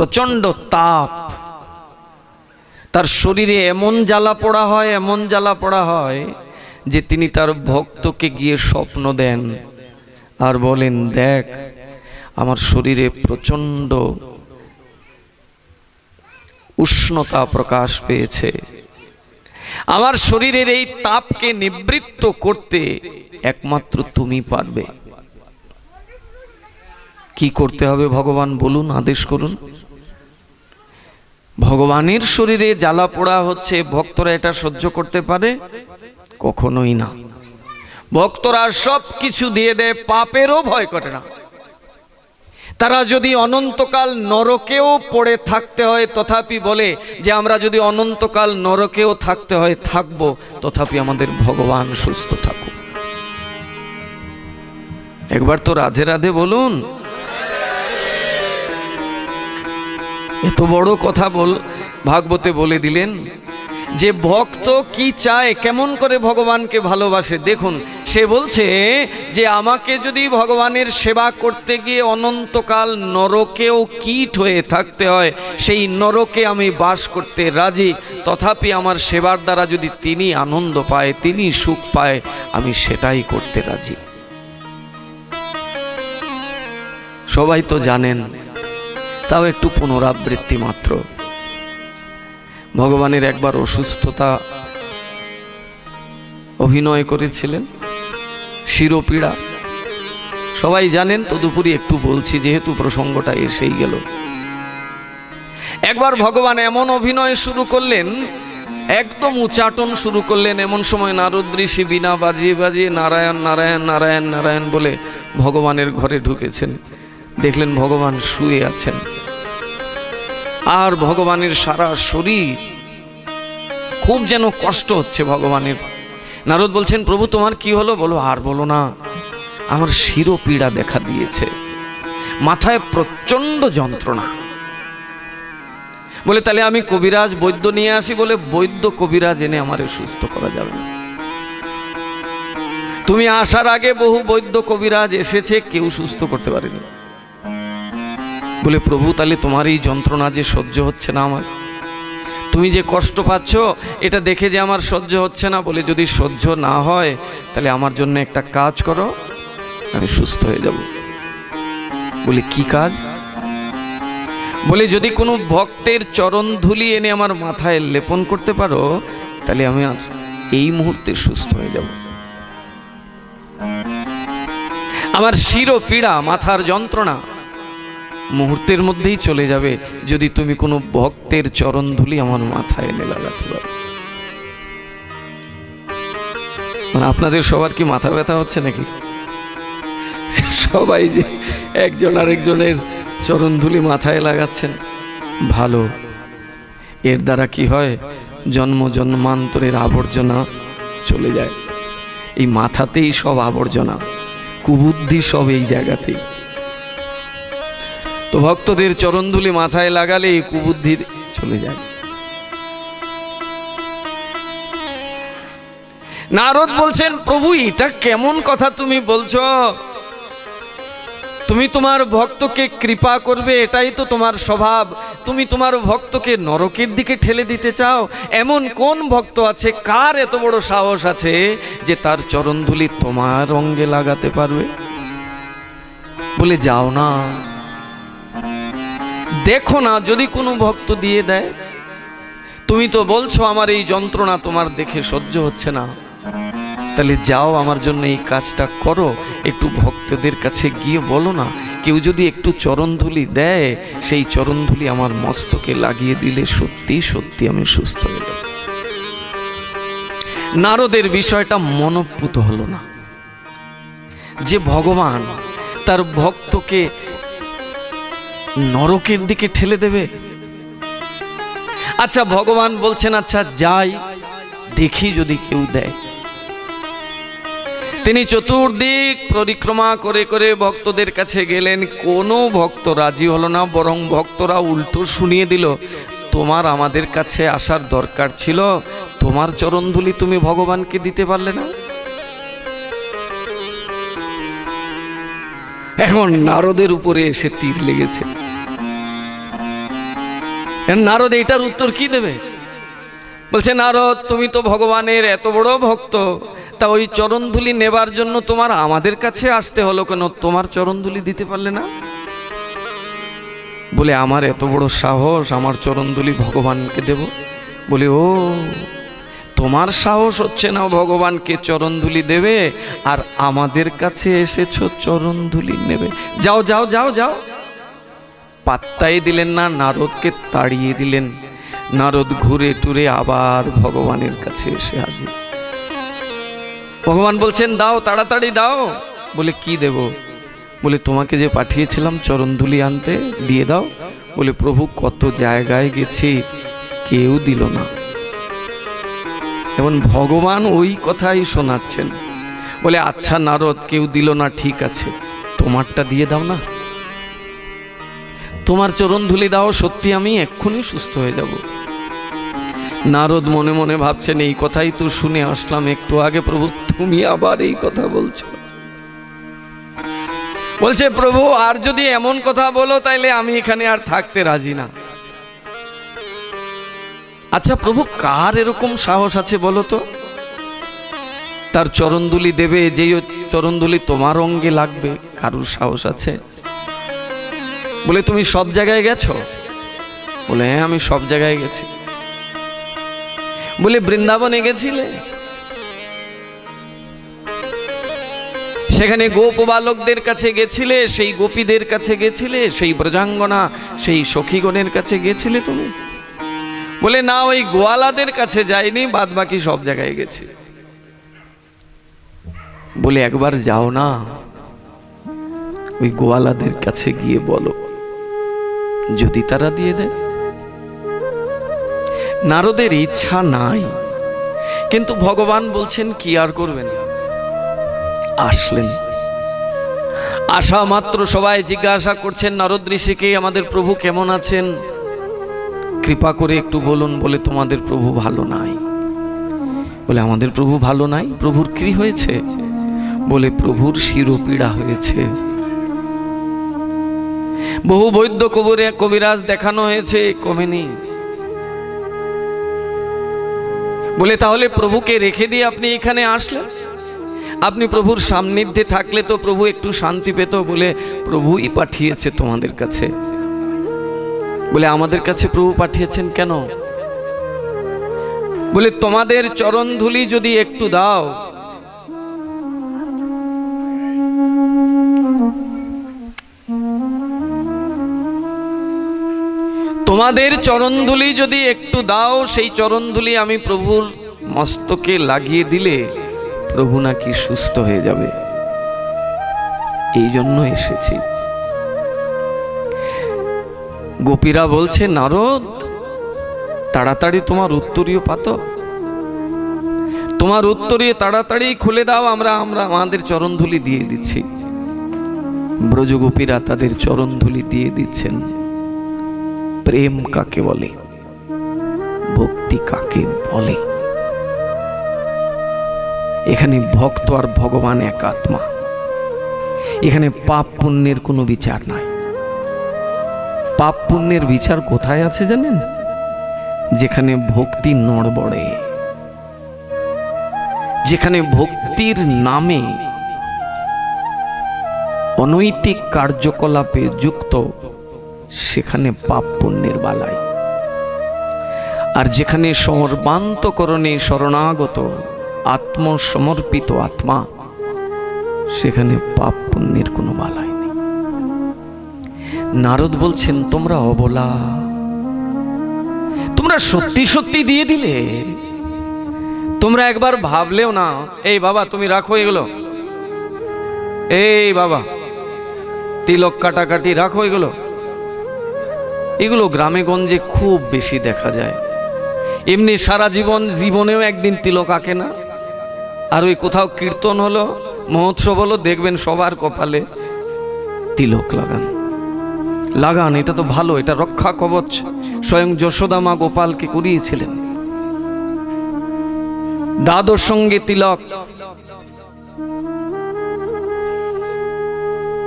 প্রচণ্ড তাপ। তার শরীরে এমন জ্বালা পোড়া হয়, এমন জ্বালা পোড়া হয় যে তিনি তার ভক্তকে গিয়ে স্বপ্ন দেন আর বলেন, দেখ, আমার শরীরে প্রচণ্ড উষ্ণতা প্রকাশ পেয়েছে। আমার শরীরের এই তাপকে নিবৃত্ত করতে একমাত্র তুমি পারবে। কি করতে হবে ভগবান? বলুন, আদেশ করুন। ভগবানের শরীরে জ্বালা পোড়া হচ্ছে, ভক্তরা এটা সহ্য করতে পারে? কখনোই না। ভক্তরা সব কিছু দিয়ে দেয়, পাপেরও ভয় করে না। তারা যদি অনন্তকাল নরকেও পড়ে থাকতে হয়, তথাপি বলে যে আমরা যদি অনন্তকাল নরকেও থাকতে হয়, থাকব, তথাপি আমাদের ভগবান সুস্থ থাকুক। একবার তো রাধে রাধে বলুন এত বড় কথা বল ভাগবতে বলে দিলেন, যে ভক্ত কি চায়, কেমন করে ভগবানকে ভালোবাসে? দেখুন, সে বলছে যে আমাকে যদি ভগবানের সেবা করতে গিয়ে অনন্তকাল নরকেও কীট হয়ে থাকতে হয়, সেই নরকে আমি বাস করতে রাজি। তথাপি আমার সেবার দ্বারা যদি তিনি আনন্দ পায়, তিনি সুখ পায়, আমি সেটাই করতে রাজি। সবাই তো জানেন তাও একটু পুনরাবৃত্তি মাত্র। ভগবানের একবার অসুস্থতা অভিনয় করেছিলেন, শিরোপীড়া। সবাই জানেন, তদুপরি একটু বলছি, যেহেতু প্রসঙ্গটা এসেই গেল। একবার ভগবান এমন অভিনয় শুরু করলেন, একদম উচাটন শুরু করলেন, এমন সময় নারদ ঋষি বিনা বাজিয়ে বাজিয়ে নারায়ণ নারায়ণ নারায়ণ নারায়ণ বলে ভগবানের ঘরে ঢুকেছেন। দেখলেন ভগবান শুয়ে আছেন। আর ভগবানের সারা শরীর খুব যেন কষ্ট হচ্ছে ভগবানের। নারদ বলছেন, প্রভু, তোমার কি হলো? বলো, আর বলো না, আমার শিরোপীড়া দেখা দিয়েছে। মাথায় প্রচণ্ড যন্ত্রণা। বলে, তাহলে আমি কবিরাজ বৈদ্য নিয়ে আসি বলে বৈদ্য কবিরাজ এনে আমারে সুস্থ করা যাবে তুমি আসার আগে বহু বৈদ্য কবিরাজ এসেছে, কেউ সুস্থ করতে পারেনি। বলে, প্রভু, তাহলে তোমার এই যন্ত্রণা যে সহ্য হচ্ছে না আমার? তুমি যে কষ্ট পাচ্ছ, এটা দেখে যে আমার সহ্য হচ্ছে না বলে যদি সহ্য না হয়, তাহলে আমার জন্য একটা কাজ করো, আমি সুস্থ হয়ে যাব। বলে, কি কাজ? বলে, যদি কোনো ভক্তের চরণ ধুলি এনে আমার মাথায় লেপন করতে পারো, তাহলে আমি আর এই মুহূর্তে সুস্থ হয়ে যাব। আমার শিরো পীড়া, মাথার যন্ত্রণা মুহূর্তের মধ্যেই চলে যাবে যদি তুমি কোনো ভক্তের চরণ ধুলি আমার মাথায় এনে লাগাতে পারো। মানে আপনাদের সবার কি মাথা ব্যথা হচ্ছে নাকি? সবাই যে একজন আরেকজনের চরণ ধুলি মাথায় লাগাচ্ছেন, ভালো। এর দ্বারা কি হয়? জন্ম জন্মান্তরের আবর্জনা চলে যায়। এই মাথাতেই সব আবর্জনা, কুবুদ্ধি সব এই জায়গাতেই। তো ভক্তদের চরণধুলি মাথায় লাগালে কুবুদ্ধি চলে যায়। নারদ বলছেন, প্রভু, এটা কেমন কথা তুমি বলছ? তুমি তোমার ভক্তকে কৃপা করবে, এটাই তো তোমার স্বভাব। তুমি তোমার ভক্তকে নরকের দিকে ঠেলে দিতে চাও? এমন কোন ভক্ত আছে, কার এত বড় সাহস আছে যে তার চরণধুলি তোমার অঙ্গে লাগাতে পারবে? বলে, যাও না। দেখো না, যদি কোনো ভক্ত দিয়ে দেয়, তুমি তো বলছো আমার এই যন্ত্রণা তোমার দেখে সহ্য হচ্ছে না। তাহলে যাও আমার জন্য এই কাজটা করো, একটু ভক্তদের কাছে গিয়ে বলো না, কেউ যদি একটু চরণধুলি দেয়, সেই চরণধুলি আমার মস্তকে লাগিয়ে দিলে সত্যি সত্যি আমি সুস্থ হয়ে যাব। নারদের বিষয়টা মনোপুত হলো না। যে ভগবান তার ভক্তকে নরকের দিকে ঠেলে দেবে। আচ্ছা ভগবান বলছেন আচ্ছা যাই, দেখি যদি কেউ দেয়। তিনি চতুর্দিক পরিক্রমা করে করে ভক্তদের কাছে গেলেন। কোনো ভক্ত রাজি হলো না, বরং ভক্তরা উল্টো শুনিয়ে দিল, তোমার আমাদের কাছে আসার দরকার ছিল, তোমার চরণধুলি তুমি ভগবানকে দিতে পারলে না? এখন নারদের উপরে এসে তীর লেগেছে। নারদ এটার উত্তর কি দেবে? বলছে, নারদ, তুমি তো ভগবানের এত বড় ভক্ত, তা ওই চরণধুলি নেবার জন্য তোমার আমাদের কাছে আসতে হলো কেন? তোমার চরণধুলি দিতে পারলে না? বলে, আমার এত বড় সাহস, আমার চরণধুলি ভগবানকে দেব। বলে, ও, তোমার সাহস হচ্ছে না ভগবানকে চরণধুলি দেবে, আর আমাদের কাছে এসেছ চরণধুলি নেবে। যাও যাও যাও যাও। পাত্তাই দিলেন না, নারদকে তাড়িয়ে দিলেন। নারদ ঘুরে টুরে আবার ভগবানের কাছে এসে হাজির। ভগবান বলছেন, দাও, তাড়াতাড়ি দাও। বলে, কি দেব? বলে, তোমাকে যে পাঠিয়েছিলাম চরণধুলি আনতে, দিয়ে দাও। বলে, প্রভু, কত জায়গায় গেছি, কেউ দিল না। এবং ভগবান ওই কথাই শোনাচ্ছেন। বলে আচ্ছা নারদ, কেউ দিল না, ঠিক আছে। তোমারটা দিয়ে দাও না। তোমার চরণ ধুলি দাও, সত্যি আমি এক্ষুনি সুস্থ হয়ে যাব। নারদ মনে মনে ভাবছেন, এই কথাই তো শুনে আসলাম একটু আগে, প্রভু, তুমি আবার এই কথা বলছো। বলছে, প্রভু, আর যদি এমন কথা বলো, তাইলে আমি এখানে আর থাকতে রাজি না। আচ্ছা প্রভু, কার এরকম সাহস আছে বলো তো? তার চরণদুলি দেবে, যেই চরণদুলি তোমার অঙ্গে লাগবে, কারুর সাহস আছে? বলে, তুমি সব জায়গায় গেছো? বলে হ্যাঁ আমি সব জায়গায় গেছি। বলে, বৃন্দাবনে গেছিলে? সেখানে গোপ বালকদের কাছে গেছিলে, সেই গোপীদের কাছে গেছিলে, সেই ব্রজাঙ্গনা, সেই সখীগণের কাছে গেছিলে তুমি? বলে, না, ওই গোয়ালাদের কাছে যাইনি বাদ বাকি সব জায়গায় গেছি। বলে, একবার যাও না, ওই গোয়ালাদের কাছে গিয়ে বলো। যদি তারা দিয়ে দেয়। নারদের ইচ্ছা নাই, কিন্তু ভগবান বলছেন, কি আর করবেন? আসলেন। আসা মাত্র সবাই জিজ্ঞাসা করছেন, নারদ ঋষিকে আমাদের প্রভু কেমন আছেন? কৃপা করে একটু বলুন, বলে তোমাদের প্রভু ভালো নাই। বলে, আমাদের প্রভু ভালো নাই, প্রভুর কি হয়েছে? বলে, প্রভুর শিরোপীড়া হয়েছে। বহু বৈদ্য কবরে কবিরাজ দেখানো হয়েছে, কমেনি। বলে, তাহলে প্রভুকে রেখে দিয়ে আপনি এখানে আসলেন? আপনি প্রভুর সান্নিধ্যে থাকলে তো প্রভু একটু শান্তি পেত। বলে, প্রভুই পাঠিয়েছে তোমাদের কাছে। বলে, আমাদের কাছে প্রভু পাঠিয়েছেন কেন? বলে, তোমাদের চরণ ধুলি যদি একটু দাও তোমাদের চরণধুলি যদি একটু দাও, সেই চরণধুলি আমি প্রভুর মস্তকে লাগিয়ে দিলে প্রভু নাকি সুস্থ হয়ে যাবে। এই জন্য এসেছি। গোপীরা বলছে, নারদ, তাড়াতাড়ি তোমার উত্তরীয় পাত। তোমার উত্তরীয় তাড়াতাড়ি খুলে দাও, আমরা আমরা, আমাদের চরণধুলি দিয়ে দিচ্ছি। ব্রজগোপীরা তাদের চরণধুলি দিয়ে দিচ্ছেন। প্রেম কাকে বলে? ভক্তি কাকে বলে? এখানে ভক্ত আর ভগবান এক আত্মা। এখানে পাপ পুণ্যের কোনো বিচার নাই। পাপ পুণ্যের বিচার কোথায় আছে জানেন? যেখানে ভক্তি নড়বড়ে। যেখানে ভক্তির নামে অনৈতিক কার্যকলাপে যুক্ত সেখানে পাপ পুণ্যের বালাই। আর যেখানে সর্বান্তকরণে শরণাগত, আত্মসমর্পিত আত্মা, সেখানে পাপ পুণ্যের কোনো বালাই নেই। নারদ বলছেন, তোমরা অবলা। তোমরা সত্যি সত্যি দিয়ে দিলে। তোমরা একবার ভাবলেও না, এই বাবা, তুমি রাখো এগুলো। এই বাবা, তিলক কাটাকাটি রাখো এগুলো। এগুলো গ্রামে গঞ্জে খুব বেশি দেখা যায়। এমনি সারা জীবন, জীবনেও একদিন তিলক আঁকে না। আর ওই কোথাও কীর্তন হলো, মহোৎসব হলো, দেখবেন সবার কপালে তিলক লাগান। লাগান, এটা তো ভালো, এটা রক্ষা কবচ। স্বয়ং যশোদা মা গোপালকে করিয়েছিলেন। দাদর সঙ্গে তিলক।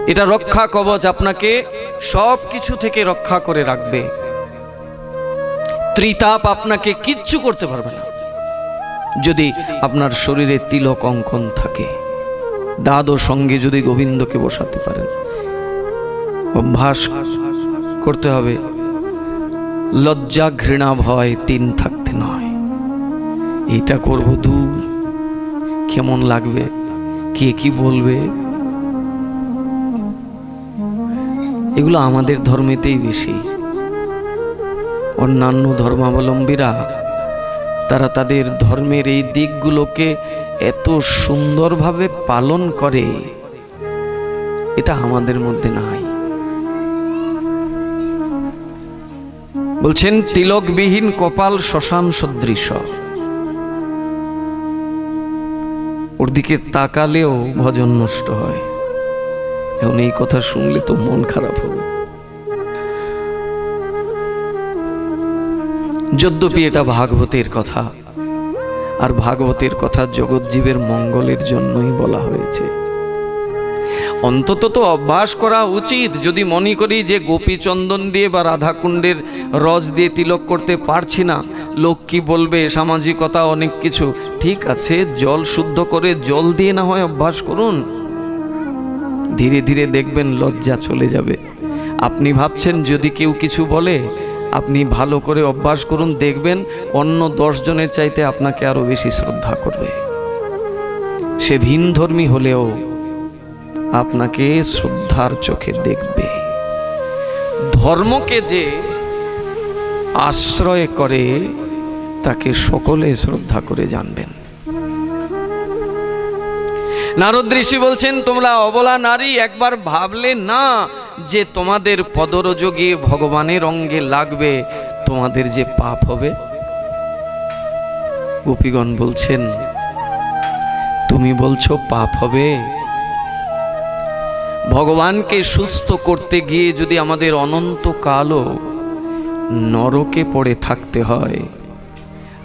এটা রক্ষা কবচ আপনাকে সব কিছু থেকে রক্ষা করে রাখবে। ত্রিতাপ আপনাকে কিচ্ছু করতে পারবে না। যদি আপনার শরীরে তিলক অঙ্কন থাকে দাদো সঙ্গে যদি গোবিন্দকে বসাতে পারেন, অভ্যাস করতে হবে। লজ্জা, ঘৃণা, ভয় তিন থাকতে নয়। এটা করব দূর। কেমন লাগবে? কে কি বলবে? এগুলো আমাদের ধর্মেতেই বেশি। অন্যান্য ধর্মাবলম্বীরা, তারা তাদের ধর্মের এই দিকগুলোকে এত সুন্দরভাবে পালন করে, এটা আমাদের মধ্যে নাই। বলছেন, তিলকবিহীন কপাল শ্মশান সদৃশ। ওর দিকে তাকালেও ভজন নষ্ট হয়। এখন এই কথা শুনলে তো মন খারাপ হবে। যদ্যপি এটা ভাগবতের কথা, আর ভাগবতের কথা জগৎজীবের মঙ্গলের জন্যই বলা হয়েছে। অন্তত তো অভ্যাস করা উচিত, যদি মনে করি যে গোপী চন্দন দিয়ে বা রাধাকুণ্ডের রস দিয়ে তিলক করতে পারছি না লোক কি বলবে, সামাজিকতা অনেক কিছু। ঠিক আছে, জল শুদ্ধ করে জল দিয়ে না হয় অভ্যাস করুন। ধীরে ধীরে দেখবেন লজ্জা চলে যাবে। আপনি ভাবছেন যদি কেউ কিছু বলে, আপনি ভালো করে অভ্যাস করুন, দেখবেন অন্য দশজনের চাইতে আপনাকে আরও বেশি শ্রদ্ধা করবে। সে ভিন ধর্মী হলেও আপনাকে শ্রদ্ধার চোখে দেখবে। ধর্মকে যে আশ্রয় করে, তাকে সকলে শ্রদ্ধা করে জানবেন। নারদ ঋষি বলছেন, তোমরা অবলা নারী, একবার ভাবলে না যে তোমাদের পদরযোগে ভগবানের অঙ্গে লাগবে, তোমাদের যে পাপ হবে? গোপীগণ বলছেন, তুমি বলছো পাপ হবে। ভগবানকে সুস্থ করতে গিয়ে যদি আমাদের অনন্ত কালও নরকে পড়ে থাকতে হয়,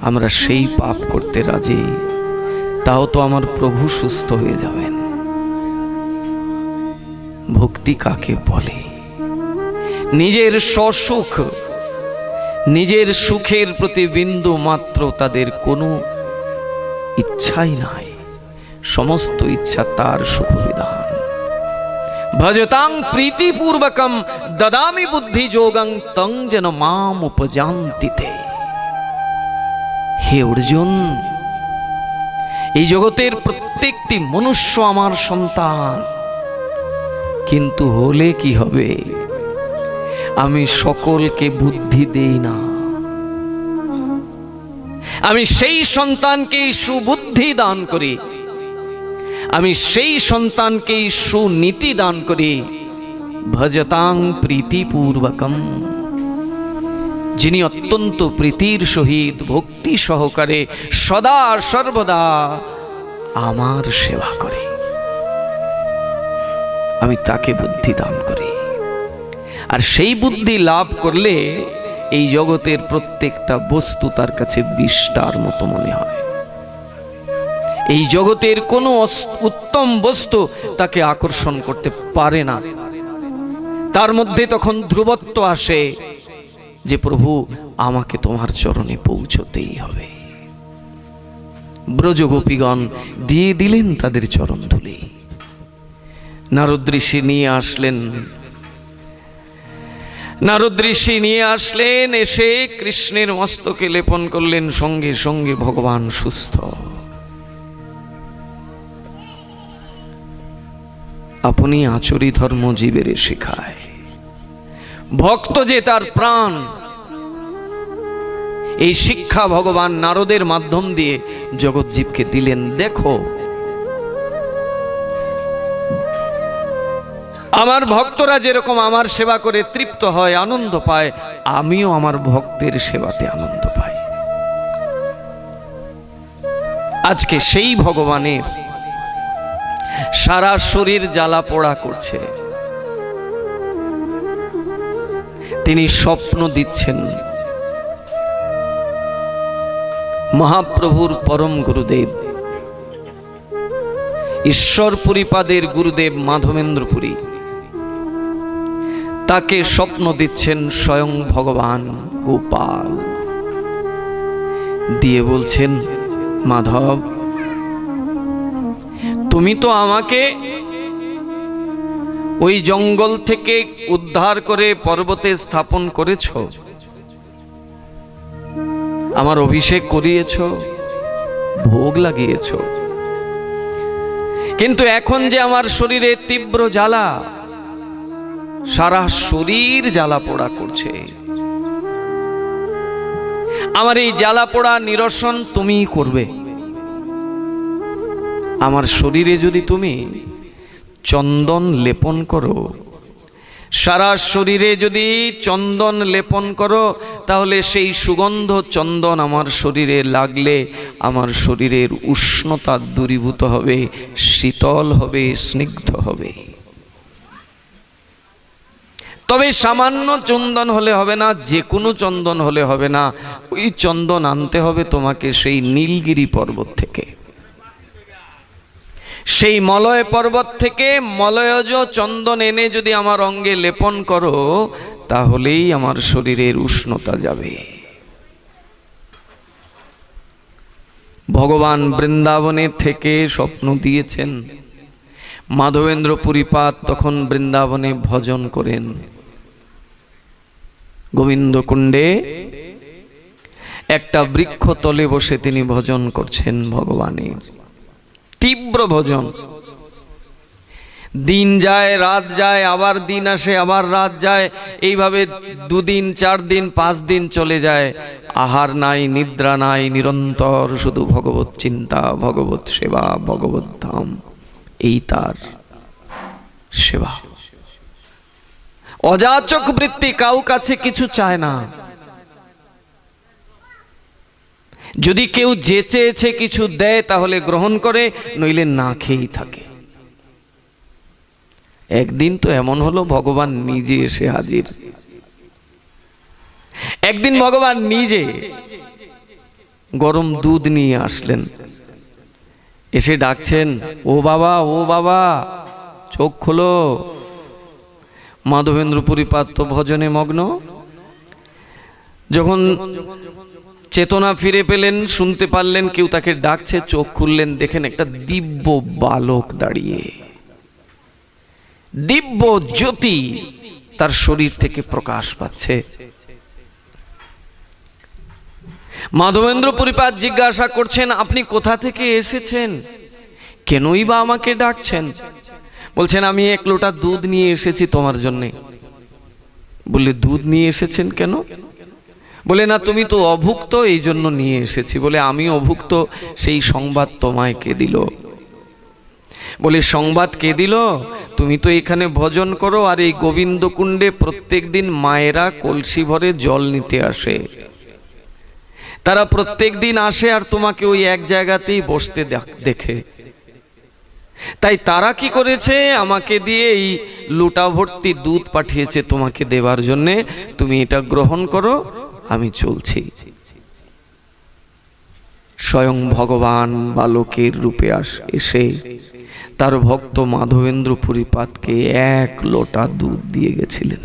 আমরা সেই পাপ করতে রাজি। তাও তো আমার প্রভু সুস্থ হয়ে যাবেন। ভক্তি কাকে বলে? নিজের স্বসুখ নিজের সুখের প্রতি বিন্দু মাত্র তাদের কোনো ইচ্ছাই নাই। সমস্ত ইচ্ছা তার সুখবিধান ভজতাং প্রীতিপূর্বকম দদামি বুদ্ধি যোগং তং যেন মাম উপজান্তিতে। হে অর্জুন এই জগতের প্রত্যেকটি মনুষ্য আমার সন্তান। কিন্তু হলে কি হবে? আমি সকলকে বুদ্ধি দেই না। আমি সেই সন্তানকেই সুবুদ্ধি দান করি। আমি সেই সন্তানকেই সুনীতি দান করি। ভজতাং প্রীতিপূর্বকম। যিনি অত্যন্ত প্রীতির সহিত ভক্তি সহকারে সদা সর্বদা আমার সেবা করে। আমি তাকে বুদ্ধি দান করি। আর সেই বুদ্ধি লাভ করলে এই জগতের প্রত্যেকটা বস্তু তার কাছে বিষ্টার মতো মনে হয়। এই জগতের কোনো উত্তম বস্তু তাকে আকর্ষণ করতে পারে না। তার মধ্যে তখন ধ্রুবত্ব আসে। যে প্রভু, আমাকে তোমার চরণে পৌঁছতেই হবে। ব্রজ গোপীগণ দিয়ে দিলেন তাদের চরণ ধুলি। নারদ ঋষি নিয়ে আসলেন। নারদ ঋষি নিয়ে আসলেন, এসে কৃষ্ণের মস্তকে লেপন করলেন, সঙ্গে সঙ্গে ভগবান সুস্থ। আপনি আচরি ধর্ম জীবের শেখায়। ভক্ত যে তার প্রাণ। এই শিক্ষা ভগবান নারদের মাধ্যম দিয়ে জগৎজীবকে দিলেন। দেখো। আমার ভক্তরা যেরকম আমার সেবা করে তৃপ্ত হয়, আনন্দ পায়, আমিও আমার ভক্তের সেবাতে আনন্দ পাই। আজকে সেই ভগবানের সারা শরীর জ্বালা পোড়া করছে। তিনি স্বপ্ন দিচ্ছেন। মহাপ্রভুর পরম গুরুদেব, ঈশ্বর পরিপাদের গুরুদেব মাধবেন্দ্রপুরী, তাকে স্বপ্ন দিচ্ছেন স্বয়ং ভগবান গোপাল। দিয়ে বলছেন, মাধব, তুমি তো আমাকে ওই জঙ্গল থেকে উদ্ধার করে পর্বতে স্থাপন করেছ? আমার অভিষেক করিয়েছ, ভোগ লাগিয়েছ। কিন্তু এখন যে আমার শরীরে তীব্র জ্বালা, সারা শরীর জ্বালা পোড়া করছে। আমার এই জ্বালা পোড়া নিরসন তুমিই করবে। আমার শরীরে যদি তুমি চন্দন লেপন করো। সারা শরীরে যদি চন্দন লেপন করো, তাহলে সেই সুগন্ধ চন্দন আমার শরীরে লাগলে আমার শরীরের উষ্ণতা দূরীভূত হবে, শীতল হবে, স্নিগ্ধ হবে। তবে সামান্য চন্দন হলে হবে না যে কোনো চন্দন হলে হবে না। ওই চন্দন আনতে হবে তোমাকে সেই নীলগিরি পর্বত থেকে। সেই মলয় পর্বত থেকে মলয়জ চন্দন এনে যদি আমার অঙ্গে লেপন করো, তাহলেই আমার শরীরের উষ্ণতা যাবে। ভগবান বৃন্দাবনে থেকে স্বপ্ন দিয়েছেন। মাধবেন্দ্র পুরীপাত তখন বৃন্দাবনে ভজন করেন। গোবিন্দকুণ্ডে একটা বৃক্ষ তলে বসে তিনি ভজন করছেন ভগবানের। তীব্র ভজন। দিন যায়, রাত যায়, আবার দিন আসে, আবার রাত যায়। এইভাবে দুদিন চার দিন পাঁচ দিন চলে যায়। আহার নাই, নিদ্রা নাই, নিরন্তর শুধু ভগবত চিন্তা, ভগবত সেবা, ভগবত ধাম। এই তার সেবা। অযাচক বৃত্তি কাউ কাছে কিছু চায় না। যদি কেউ যে চেয়েছে কিছু দেয়, তাহলে গ্রহণ করে, নইলে না খেয়েই থাকে। একদিন তো এমন হলো, ভগবান নিজে এসে হাজির। একদিন ভগবান নিজে গরম দুধ নিয়ে আসলেন। এসে ডাকছেন, ও বাবা ও বাবা, চোখ খোলো। মাধবেন্দ্র পরিপাত্য ভজনে মগ্ন। যখন চেতনা ফিরে পেলেন, শুনতে পারলেন কেউ তাকে ডাকছে, চোখ খুললেন, দেখেন একটা দিব্য বালক দাঁড়িয়ে। দিব্য জ্যোতি তার শরীর থেকে প্রকাশ পাচ্ছে। মাধবেন্দ্র পরিপাত জিজ্ঞাসা করছেন, আপনি কোথা থেকে এসেছেন? কেনই বা আমাকে ডাকছেন? বলছেন, আমি এক লোটা দুধ নিয়ে এসেছি তোমার জন্যে। বললে, দুধ নিয়ে এসেছেন কেন? বলে, না, তুমি তো অভুক্ত, এই জন্য নিয়ে এসেছি। বলে, আমি অভুক্ত, সেই সংবাদ তোমায় কে দিল? বলে, সংবাদ কে দিল? তুমি তো এখানে ভজন করো, আর এই গোবিন্দকুণ্ডে প্রত্যেক দিন মায়েরা কলসি ভরে জল নিতে আসে। তারা প্রত্যেক দিন আসে, আর তোমাকে ওই এক জায়গাতেই বসতে দেখ- তাই তারা কি করেছে? আমাকে দিয়ে এই লুটা ভর্তি দুধ পাঠিয়েছে তোমাকে দেবার জন্যে। তুমি এটা গ্রহণ করো আমি চলছি। স্বয়ং ভগবান বালকের রূপে আস এসে তার ভক্ত মাধবেন্দ্র পুরীপাতকে এক লোটা দুধ দিয়ে গেছিলেন।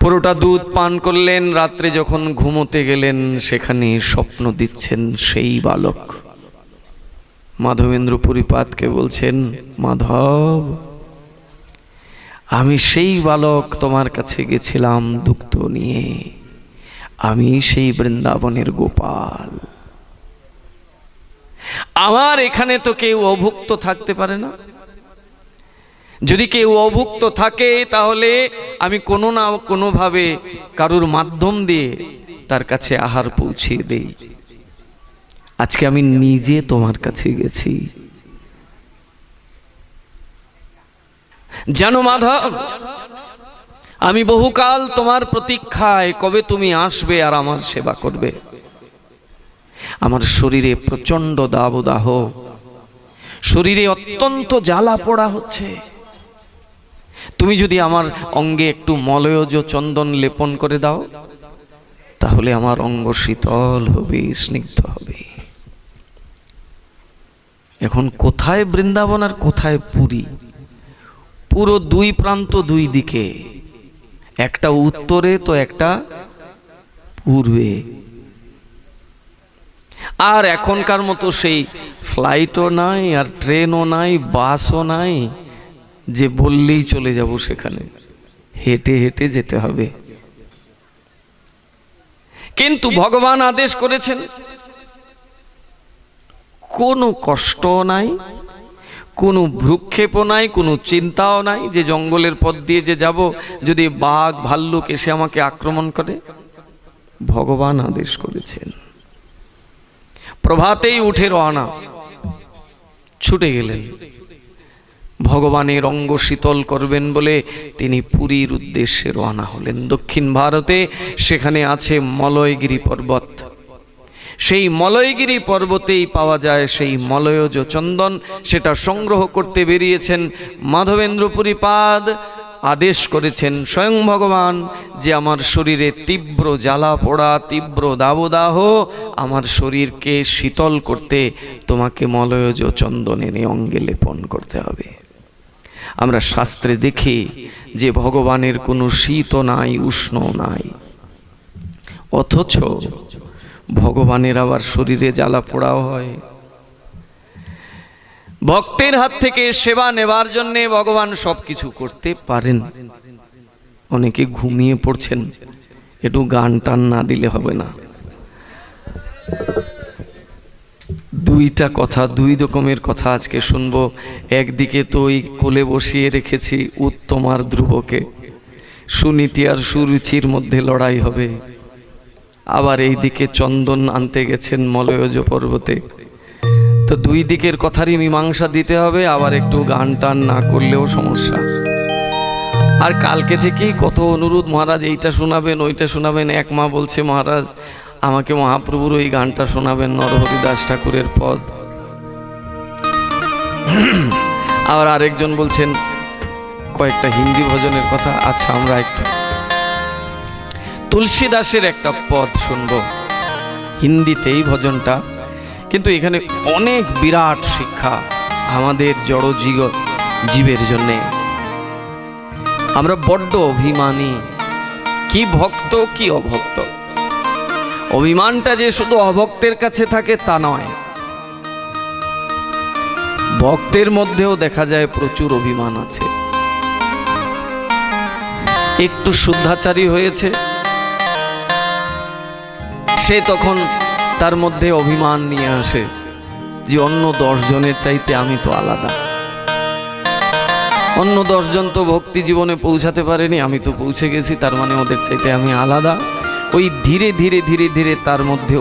পুরোটা দুধ পান করলেন, রাত্রে যখন ঘুমোতে গেলেন, সেখানে স্বপ্ন দিচ্ছেন সেই বালক। মাধবেন্দ্র পুরীপাতকে বলছেন, মাধব আমি সেই বালক তোমার কাছে গেছিলাম দুগ্ধ নিয়ে। আমি সেই বৃন্দাবনের গোপাল। আমার এখানে তো কেউ অভুক্ত থাকতে পারে না। যদি কেউ অভুক্ত থাকে, তাহলে আমি কোনো না কোনোভাবে কারুর মাধ্যম দিয়ে তার কাছে আহার পৌঁছিয়ে দেই। আজকে আমি নিজে তোমার কাছে গেছি। জানো মাধব, আমি বহুকাল তোমার প্রতীক্ষায় কবে তুমি আসবে আর আমার সেবা করবে? আমার শরীরে প্রচণ্ড দাবদাহ, শরীরে অত্যন্ত জ্বালা পোড়া হচ্ছে। তুমি যদি আমার অঙ্গে একটু মলয়জ চন্দন লেপন করে দাও, তাহলে আমার অঙ্গ শীতল হবে, স্নিগ্ধ হবে। এখন কোথায় বৃন্দাবন আর কোথায় পুরী? পুরো দুই প্রান্ত দুই দিকে। একটা উত্তরে, তো একটা পূর্বে। আর এখনকার মতো সেই ফ্লাইটও নাই, আর ট্রেনও নাই, বাসও নাই, যে বললেই চলে যাব সেখানে। হেঁটে হেঁটে যেতে হবে। কিন্তু ভগবান আদেশ করেছেন, কোনো কষ্টও নাই কোনো ভ্রুক্ষেপও নাই, কোনো চিন্তাও নাই যে জঙ্গলের পথ দিয়ে যে যাব, যদি বাঘ, ভাল্লুক এসে আমাকে আক্রমণ করে। ভগবান আদেশ করেছেন। প্রভাতেই উঠে রওনা। ছুটে গেলেন। ভগবানের অঙ্গ শীতল করবেন বলে তিনি পুরীর উদ্দেশ্যে রওনা হলেন। দক্ষিণ ভারতে সেখানে আছে মলয়গিরি পর্বত। সেই মলয়গিরি পর্বতেই পাওয়া যায় সেই মলয়জ চন্দন। সেটা সংগ্রহ করতে বেরিয়েছেন মাধবেন্দ্রপুরী পাদ। আদেশ করেছেন স্বয়ং ভগবান যে আমার শরীরে তীব্র জ্বালা পোড়া, তীব্র দাবদাহ আমার শরীরকে শীতল করতে তোমাকে মলয়জ চন্দন এনে অঙ্গে লেপন করতে হবে। আমরা শাস্ত্রে দেখি যে ভগবানের কোনো শীতও নাই, উষ্ণ নাই। অথচ ভগবানের আবার শরীরে জ্বালা পোড়াও হয়। ভক্তের হাত থেকে সেবা নেবার জন্যে ভগবান সব কিছু করতে পারেন। অনেকে ঘুমিয়ে পড়ছেন, একটু গান টান না দিলে হবে না। দুইটা কথা, দুই রকমের কথা আজকে শুনব। একদিকে তো ওই কোলে বসিয়ে রেখেছি উত্তম আর ধ্রুবকে। সুনীতি আর সুরুচির মধ্যে লড়াই হবে। আবার এই দিকে চন্দন আনতে গেছেন মলয়জ পর্বতে। তো দুই দিকের কথারই মীমাংসা দিতে হবে, আবার একটু গান টান না করলেও সমস্যা। আর কালকে থেকেই কত অনুরোধ, মহারাজ, এইটা শোনাবেন, ওইটা শোনাবেন। এক মা বলছে, মহারাজ, আমাকে মহাপ্রভুর ওই গানটা শোনাবেন নরহরিদাস ঠাকুরের পদ। আবার আরেকজন বলছেন, কয়েকটা হিন্দি ভজনের কথা। আচ্ছা আমরা একটু তুলসী দাসের একটা পদ শুনব। হিন্দিতেই ভজনটা। কিন্তু এখানে অনেক বিরাট শিক্ষা আমাদের জড় জীব জীবের জন্যে। আমরা বড্ড অভিমানী। কি ভক্ত, কি অভক্ত। অভিমানটা যে শুধু অভক্তের কাছে থাকে তা নয়। ভক্তের মধ্যেও দেখা যায় প্রচুর অভিমান আছে। একটু শুদ্ধাচারী হয়েছে। সে তখন তার মধ্যে অভিমান নিয়ে আসে যে অন্য দশজনের চাইতে আমি তো আলাদা। অন্য দশজন তো ভক্তি জীবনে পৌঁছাতে পারেনি, আমি তো পৌঁছে গেছি, তার মানে ওদের চাইতে আমি আলাদা। ওই ধীরে ধীরে ধীরে ধীরে তার মধ্যে